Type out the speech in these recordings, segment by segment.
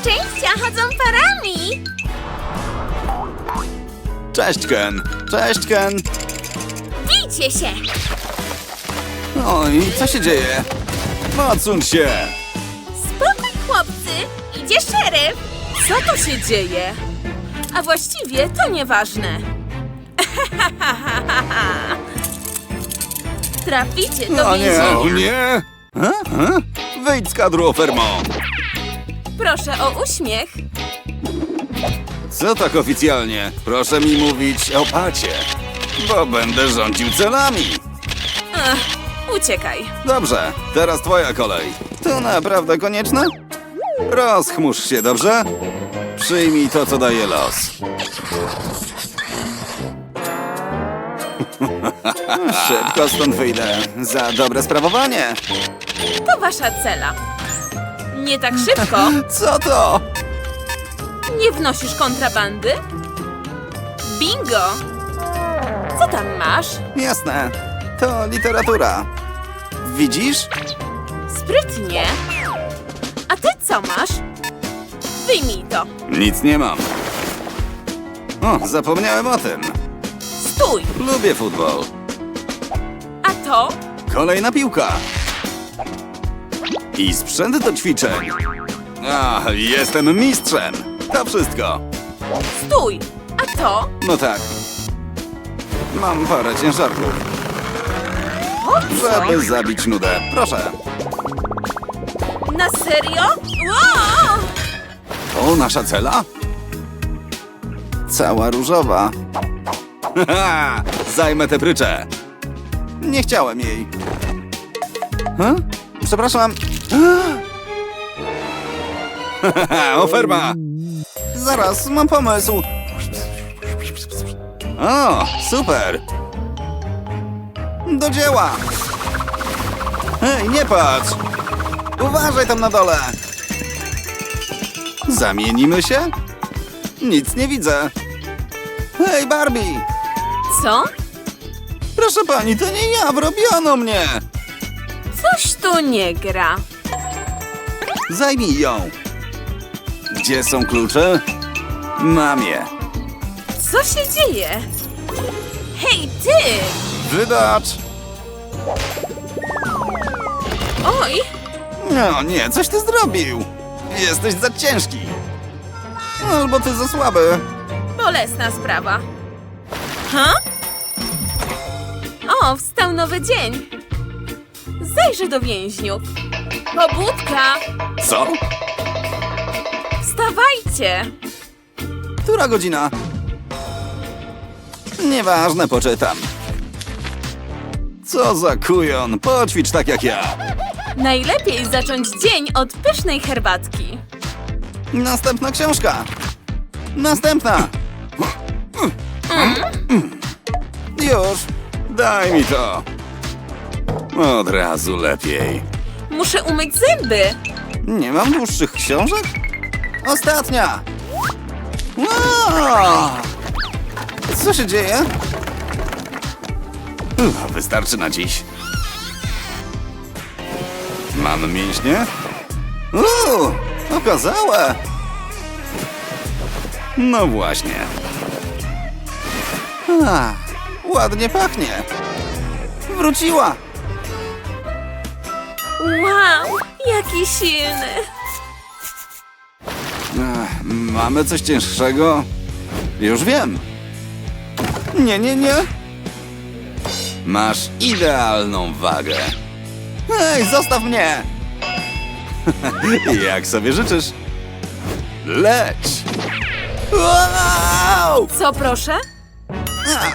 szczęścia chodzą parami! Cześć, Ken. Cześć, Ken. Bijcie się! O, i co się dzieje? Odsuń się. Spokój, chłopcy! Idzie szeryf! Co tu się dzieje? A właściwie to nieważne. Traficie do O nie, o więzienia. nie. A? Wyjdź z kadru, Ofermo. Proszę o uśmiech. Co tak oficjalnie? Proszę mi mówić o pacie, bo będę rządził celami. Ech, uciekaj. Dobrze, teraz twoja kolej. To naprawdę konieczne? Rozchmurz się, dobrze? Przyjmij to, co daje los. Szybko stąd wyjdę. Za dobre sprawowanie. To wasza cela. Nie tak szybko. Co to? Nie wnosisz kontrabandy? Bingo! Co tam masz? Jasne, to literatura. Widzisz? Sprytnie. A ty co masz? Wyjmij to. Nic nie mam. O, zapomniałem o tym. Stój. Lubię futbol. A to? Kolejna piłka. I sprzęt do ćwiczeń. A, jestem mistrzem. To wszystko. Stój. A to? No tak. Mam parę ciężarków, co? żeby zabić nudę. Proszę. Na serio? Wow! To nasza cela? Cała różowa. Haha, Zajmę tę pryczę. Nie chciałem jej. Huh? Przepraszam. Haha, Oferma! Zaraz, mam pomysł. O, super! Do dzieła! Hej, nie patrz! Uważaj tam na dole! Zamienimy się? Nic nie widzę. Hej, Barbie! Co? Proszę pani, to nie ja, wrobiono mnie! Tu nie gra. Zajmij ją. Gdzie są klucze? Mam je. Co się dzieje? Hej, ty! Wydacz! Oj, No nie, coś ty zrobił. Jesteś za ciężki. Albo ty za słaby. bolesna sprawa. Ha? O, wstał nowy dzień. Zajrzę do więźniów. Pobudka! Co? Wstawajcie! Która godzina? Nieważne, poczytam. Co za kujon, poćwicz tak jak ja. Najlepiej zacząć dzień od pysznej herbatki. Następna książka. Następna. Już. Daj mi to. Od razu lepiej. Muszę umyć zęby. Nie mam dłuższych książek? Ostatnia. Wow! Co się dzieje? Uff, Wystarczy na dziś. Mam mięśnie? Uuu, okazałe. No właśnie. A, ładnie pachnie. Wróciła. Wow, jaki silny. Ech, mamy coś cięższego? Już wiem. Nie, nie, nie. Masz idealną wagę. Hej, zostaw mnie! Jak sobie życzysz? Leć! Wow! Co proszę?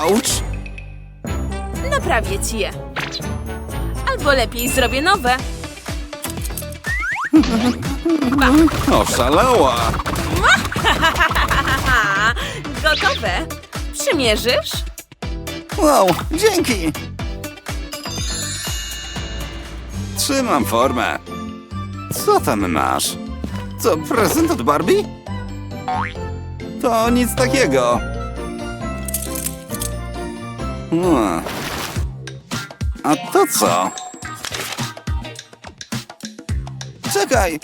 Auć! Naprawię ci je. Albo lepiej zrobię nowe. Oszalała! Haha, gotowe. Przymierzysz? Wow, dzięki! Trzymam formę. Co tam masz? Co, prezent od Barbie? To nic takiego. Hmm. A to co? Czekaj!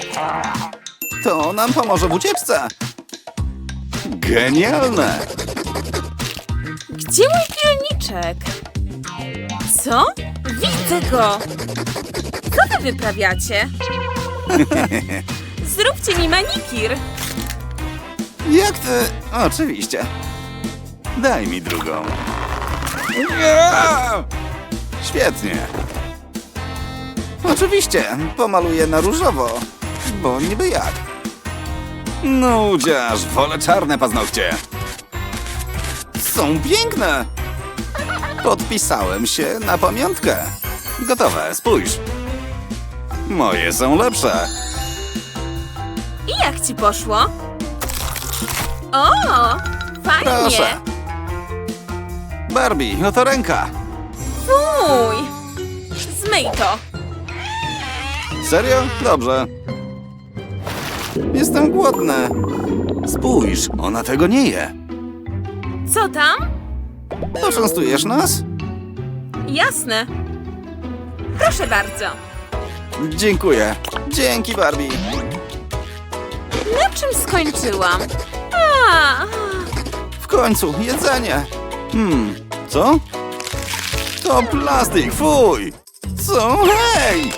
To nam pomoże w ucieczce. Genialne! Gdzie mój pilniczek? Co? Widzę go! Co wy wyprawiacie? Zróbcie mi manikir! Jak ty? Oczywiście. Daj mi drugą. Nie! Świetnie. Oczywiście, pomaluję na różowo. Bo niby jak. Nudziarz, wolę czarne paznokcie. Są piękne. Podpisałem się na pamiątkę. Gotowe, spójrz. Moje są lepsze. I jak ci poszło? O! Fajnie! Proszę. Barbie, oto ręka. Fuj! Zmyj to! Serio? Dobrze. Jestem głodny. Spójrz, ona tego nie je. Co tam? Poczęstujesz nas? Jasne. Proszę bardzo. Dziękuję. Dzięki, Barbie. Na czym skończyłam? A, W końcu, jedzenie. Hmm, co? To plastik, fuj! Co? Hej!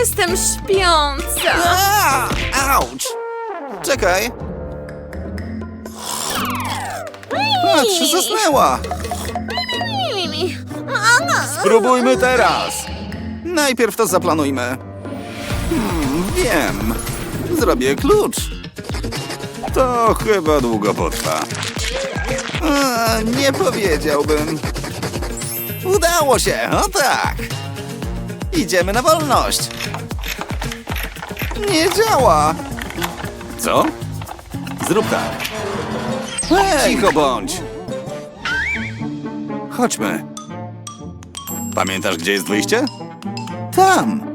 Jestem śpiąca. A! Czekaj. Patrz, zasnęła. Spróbujmy teraz. Najpierw to zaplanujmy. Hmm, wiem. Zrobię klucz. To chyba długo potrwa. Nie powiedziałbym. Udało się, o tak. Idziemy na wolność. Nie działa. Co? Zrób tak. Hej! Cicho bądź. Chodźmy. Pamiętasz, gdzie jest wyjście? Tam.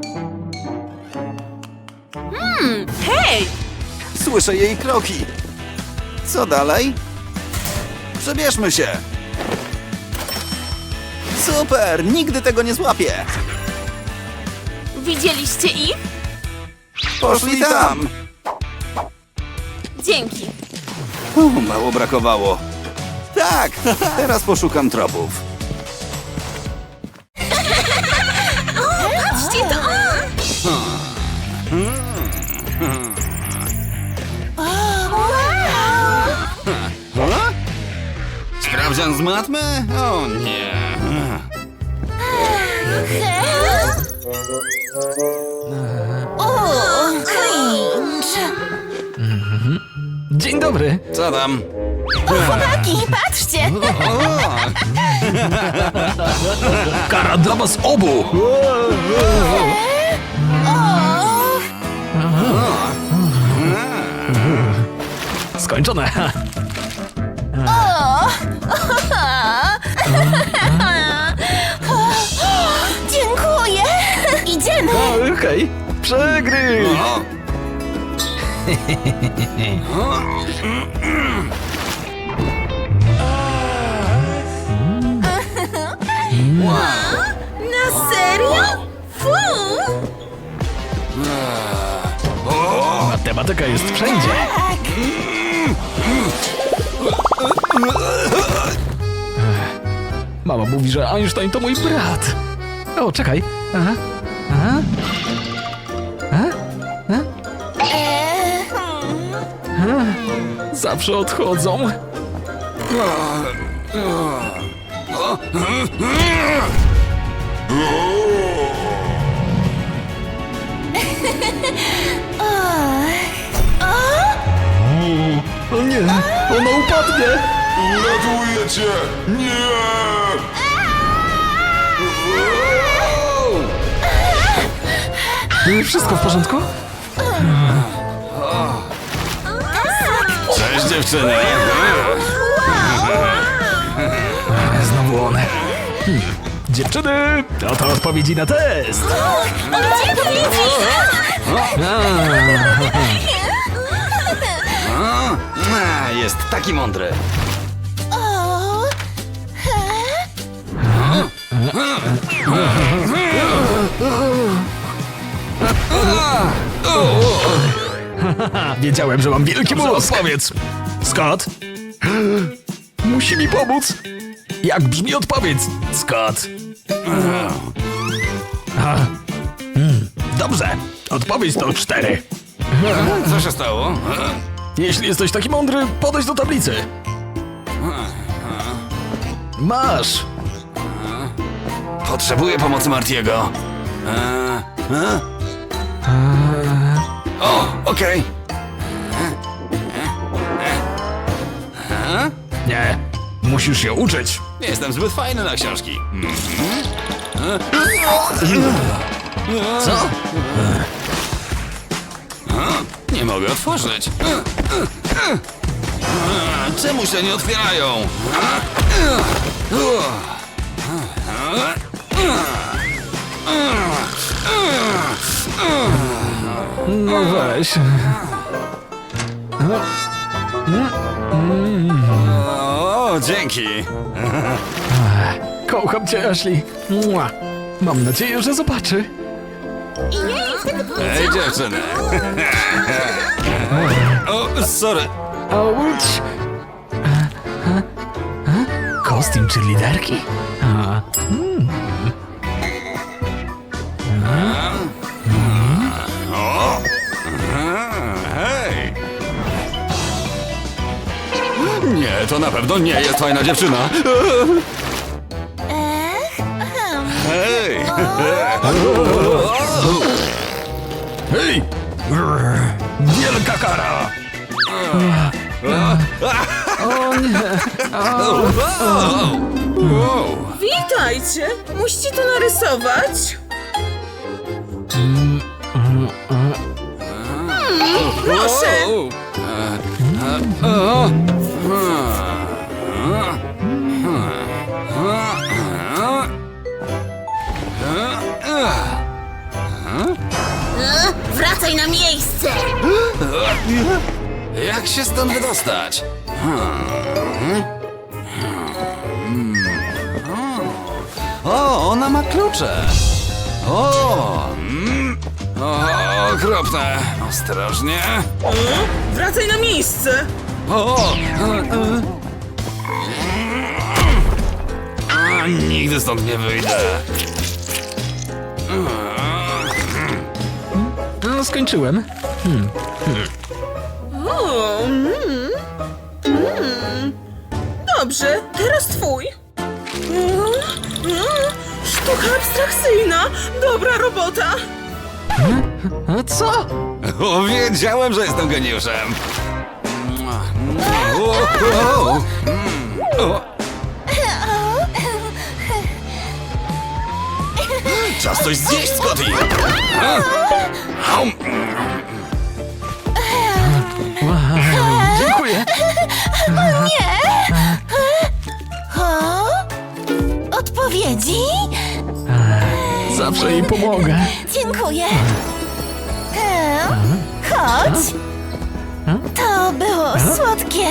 Hej! Słyszę jej kroki. Co dalej? Przebierzmy się. Super, nigdy tego nie złapię. Widzieliście ich? Poszli tam. Dzięki. U, mało brakowało. Tak, teraz poszukam tropów. Patrzcie to! Sprawdzian z matmy? O nie. O, cringe! Dzień dobry. Co tam? Chłopaki, patrzcie! Kara dla was obu. Skończone. Przegryź. Na serio? Fu! Matematyka jest wszędzie. Mama mówi, że Einstein to mój brat. O, czekaj. Aha. Zawsze odchodzą. O nie, ona upadnie. Uratuję cię! Nie! Wszystko w porządku? Dziewczyny. Znowu one. Hmm. Dziewczyny, to to odpowiedzi na test. Gdzie to widzisz? O, a, jest taki mądry. Wiedziałem, że mam wielki mózg. Odpowiedz. Scott? Musi mi pomóc. Jak brzmi odpowiedź, Scott? A, mm, Dobrze, odpowiedź to cztery. Co się stało? Jeśli jesteś taki mądry, podejdź do tablicy. Masz. Potrzebuję pomocy Martiego. E? O, okej. Nie, musisz się uczyć. Nie Jestem zbyt fajny na książki. Co? Nie mogę otworzyć. Czemu się nie otwierają? No weź. O, dzięki. Kocham cię, Ashley. Mua. Mam nadzieję, że zobaczy. Ej, dziewczyny. O, sorry. Auć! A, a, a? Kostium czy liderki? To na pewno nie jest fajna dziewczyna. Hej! Hej! Wielka kara! O nie! Wow! Witajcie! Musicie to narysować? Proszę! Wracaj Jak się stąd wydostać? O, ona ma klucze. O, mm. o okropne. Ostrożnie. Wracaj na miejsce! O, e, e. A, nigdy stąd nie wyjdę. No, skończyłem. O, mm, mm. Dobrze, teraz twój. Mm, mm, Sztuka abstrakcyjna! Dobra robota! A co? O, wiedziałem, że jestem geniuszem. O, o, o. Czas coś zjeść, Scotty! Au. Dziękuję. O? Odpowiedzi? Zawsze jej pomogę. Dziękuję. E, Chodź. To było słodkie.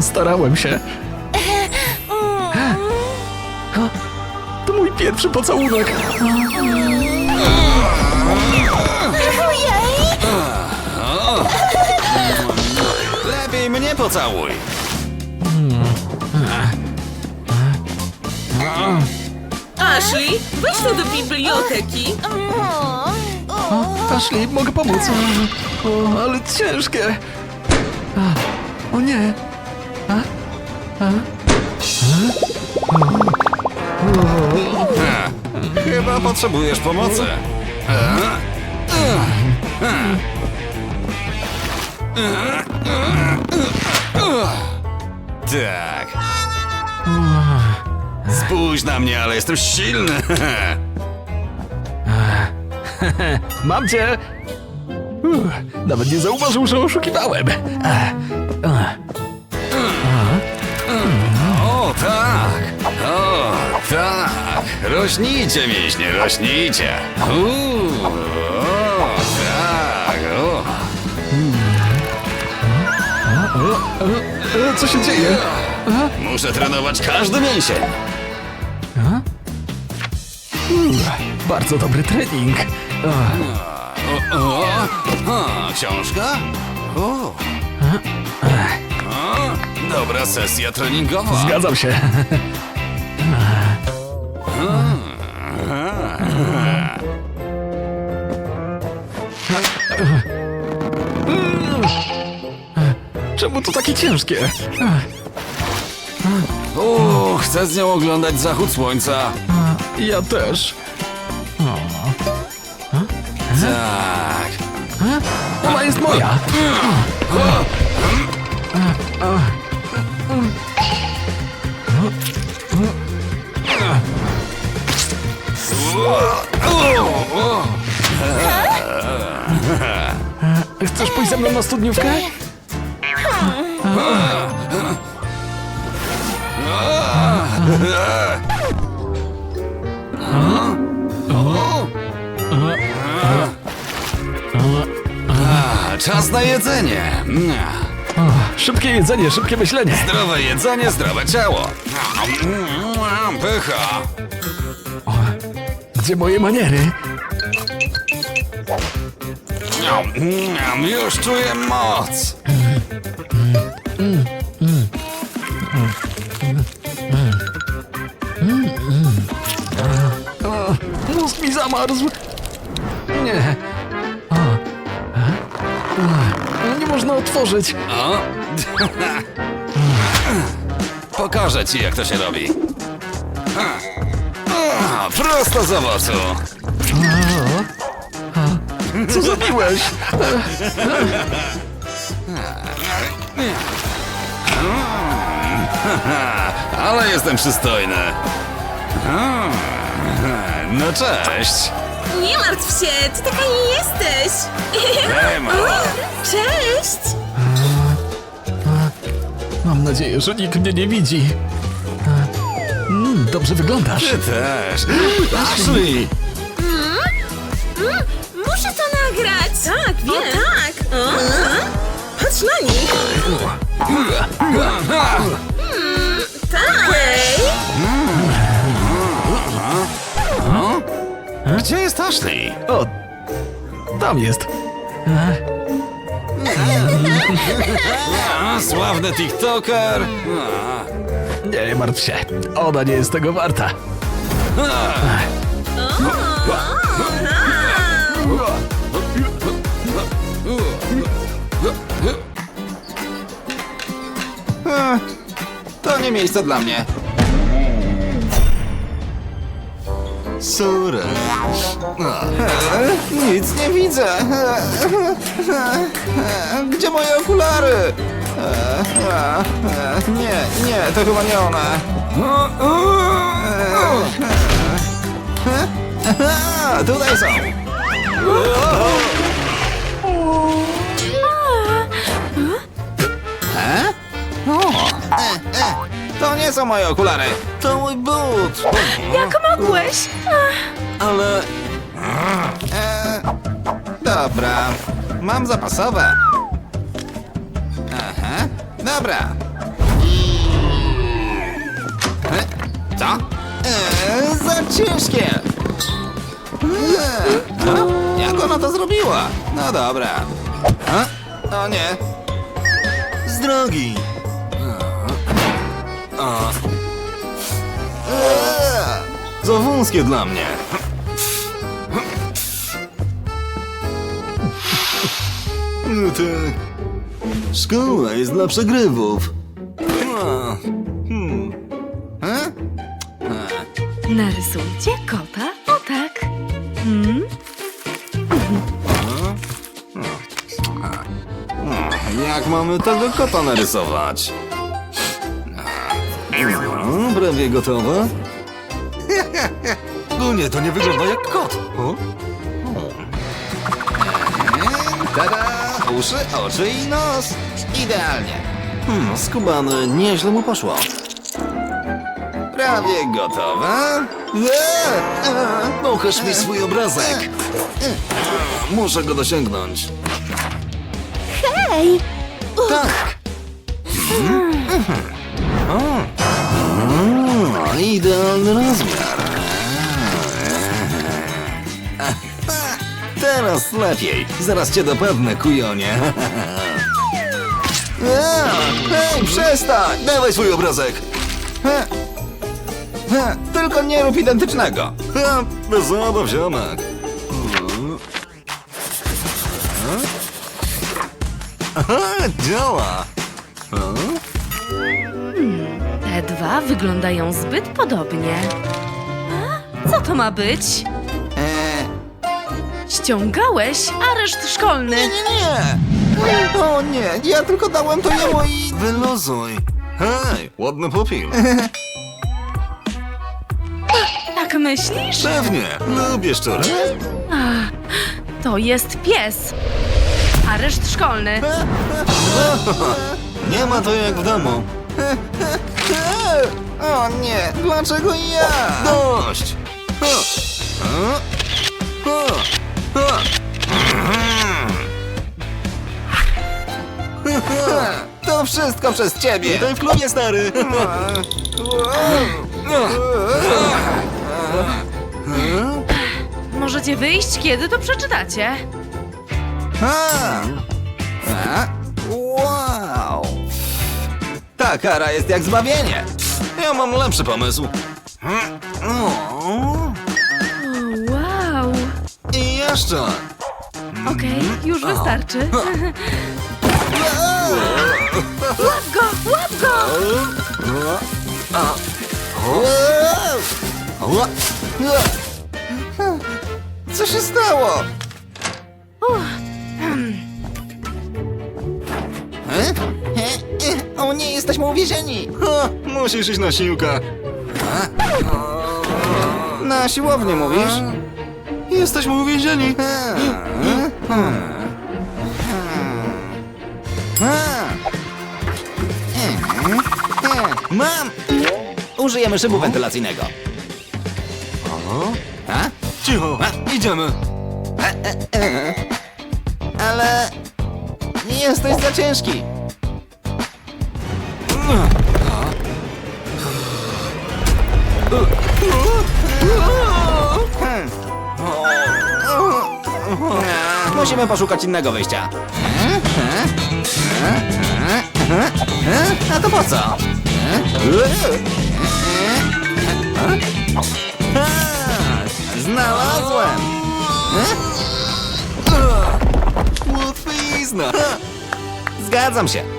Starałem się. Mm, To mój pierwszy pocałunek. Mnie pocałuj. Ashley, weź to do biblioteki. O, Ashley, mogę pomóc. O, ale ciężkie. A, o nie. A? A? Ha, Chyba potrzebujesz pomocy. Tak. Spójrz na mnie, ale jestem silny. Mam cię. Uff, nawet nie zauważył, że oszukiwałem. O, tak. O, tak. Rośnijcie, mięśnie, rośnijcie. Uuu, Co się dzieje? Muszę trenować każdy mięsień. Uff, bardzo dobry trening. A, O, o, o, książka? O. O, dobra sesja treningowa. Zgadzam się. Czemu to takie ciężkie? O, chcę z nią oglądać zachód słońca. Ja też. Tak. Ona jest moja. Chcesz pójść ze mną na studniówkę? A, czas na jedzenie. Szybkie jedzenie, szybkie myślenie. Zdrowe jedzenie, zdrowe ciało. Pycha. Gdzie moje maniery? Już czuję moc. Mózg mi zamarzł. Nie. O. E? Nie można otworzyć. O. Pokażę ci, jak to się robi. A, Prosto z owocu. Co zrobiłeś? Ale jestem przystojny. Mm, No cześć. Nie martw się, ty taka nie jesteś. Hej, mała. Cześć. Mam nadzieję, że nikt mnie nie widzi. Mm, dobrze wyglądasz. Ty też. Ashley. Muszę to nagrać. Tak, wiem. O, tak. O, Patrz na nich. Tak. Gdzie jest Ashley? O, tam jest. A, sławny TikToker. Nie martw się. Ona nie jest tego warta. To nie miejsce dla mnie. Sorry. Nic nie widzę. Gdzie moje okulary? Nie, nie, to chyba nie one. Tutaj są. To nie są moje okulary. To mój but. Jak mogłeś? Ale... E, dobra. Mam zapasowe. Aha. Dobra. E, co? E, za ciężkie. E? Jak ona to zrobiła? No dobra. A? O nie. Z drogi. A. E, za wąskie dla mnie. No tak. Szkoła jest dla przegrywów. A, Hmm. Narysujcie kota o tak. Hmm? Jak mamy tego kota narysować? No, prawie gotowe. No nie, to nie wygląda jak kot. O? Tada! Uszy, oczy i nos. Idealnie. Hmm, skubany, nieźle mu poszło. Prawie gotowe. Eee, e, Pokaż mi swój obrazek. Muszę go dosięgnąć. Hej! Tak. O, idealny rozmiar. Teraz lepiej. Zaraz cię dopadnę, kujonie. Hej, przestań! Dawaj swój obrazek. Tylko nie rób identycznego. Ha, bez obaw, ziomek. Aha, działa. Te dwa wyglądają zbyt podobnie. A? Co to ma być? Eee, Ściągałeś areszt szkolny. nie, nie! O nie, ja tylko dałem to jemu i... Wyluzuj. Hej, ładny pupil. Tak myślisz? Pewnie, lubię szczury. To jest pies. Areszt szkolny. Nie ma to jak w domu. Eee, O nie, dlaczego ja? Dość. Ha. To wszystko przez ciebie! Witaj w klubie, stary. Możecie wyjść, kiedy to przeczytacie. A. A. Wow! Ta kara jest jak zbawienie! Ja mam lepszy pomysł. O, wow. I jeszcze. Okej, już wystarczy. Łap go, łap go! Co się stało? E? Nie, jesteśmy uwięzieni! Ha, musisz iść na siłkę. Na siłownię mówisz? Jesteśmy uwięzieni. Mam! Użyjemy szybu wentylacyjnego. A? Cicho, idziemy. Ale... Nie jesteś za ciężki. Musimy poszukać innego wyjścia. A to po co? Znalazłem! Łatwizna. Zgadzam się.